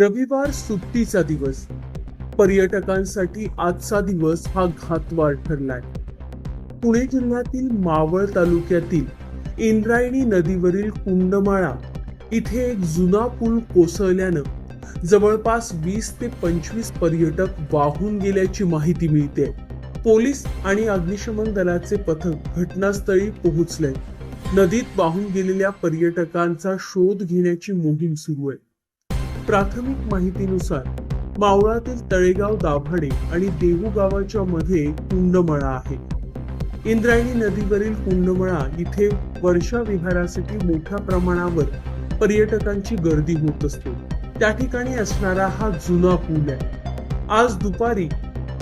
रविवार सुट्टीचा दिवस. पर्यटकांसाठी आजचा दिवस हा घातवार ठरलाय. पुणे जिल्ह्यातील मावळ तालुक्यातील इंद्रायणी नदीवरील कुंडमाळा इथे एक जुना पूल कोसळल्यानं जवळपास वीस ते पंचवीस पर्यटक वाहून गेल्याची माहिती मिळते. पोलीस आणि अग्निशमन दलाचे पथक घटनास्थळी पोहोचले नदीत वाहून गेलेल्या पर्यटकांचा शोध घेण्याची मोहीम सुरू आहे. प्राथमिक माहितीनुसार मावळातील तळेगाव दाभाडे आणि देहू गावाच्या मध्ये कुंडमळा आहे. इंद्रायणी नदीवरील कुंडमळा इथे वर्षा विहारासाठी मोठ्या प्रमाणावर पर्यटकांची गर्दी होत असते. त्या ठिकाणी असणारा हा जुना पूल आहे. आज दुपारी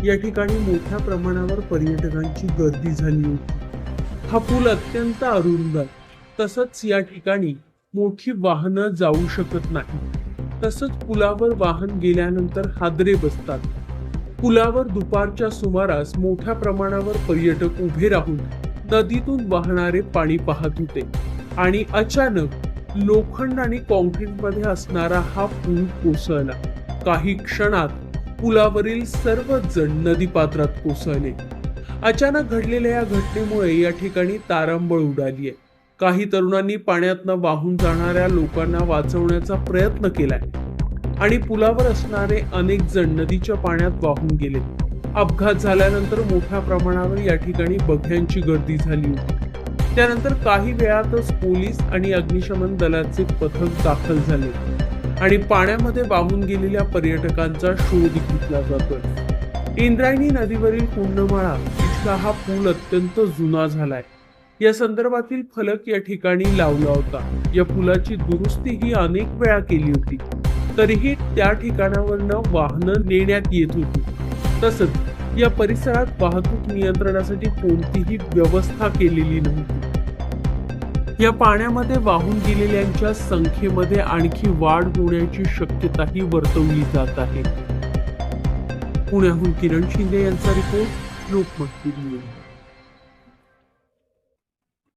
या ठिकाणी मोठ्या प्रमाणावर पर्यटकांची गर्दी झाली होती. हा पूल अत्यंत अरुंद आहे. तसंच या ठिकाणी मोठी वाहनं जाऊ शकत नाही तसंच पुलावर वाहन गेल्यानंतर हादरे बसतात. पुलावर दुपारच्या सुमारास मोठ्या प्रमाणावर पर्यटक उभे राहून नदीतून वाहणारे पाणी पाहत होते आणि अचानक लोखंड आणि कॉन्क्रीटमध्ये असणारा हा पूल कोसळला. काही क्षणात पुलावरील सर्वच जण नदीपात्रात कोसळले. अचानक घडलेल्या या घटनेमुळे या ठिकाणी तारांबळ उडाली आहे काही तरुणांनी पाण्यातनं वाहून जाणाऱ्या लोकांना वाचवण्याचा प्रयत्न केलाय. आणि पुलावर असणारे अनेक जण नदीच्या पाण्यात वाहून गेले. अपघात झाल्यानंतर मोठ्या प्रमाणावर या ठिकाणी बघ्यांची गर्दी झाली होती. त्यानंतर काही वेळातच पोलीस आणि अग्निशमन दलाचे पथक दाखल झाले. आणि पाण्यामध्ये वाहून गेलेल्या पर्यटकांचा शोध घेतला जातोय. इंद्रायणी नदीवरील कुंडमाळा इथला हा पूल अत्यंत जुना झालाय. या संदर्भातील फलक या ठिकाणी लावला होता. या पुलाची दुरुस्ती ही अनेक वेळा केली होती. तरीही त्या ठिकाणावरनं वाहनं नेण्यात येत होती. तसंच या परिसरात वाहतूक नियंत्रणासाठी कोणतीही व्यवस्था केलेली नव्हती. या पाण्यामध्ये वाहून गेलेल्यांच्या संख्येमध्ये आणखी वाढ होण्याची शक्यताही वर्तवली जात आहे. पुण्याहून किरण शिंदे यांचा रिपोर्ट लोकमत न्यूज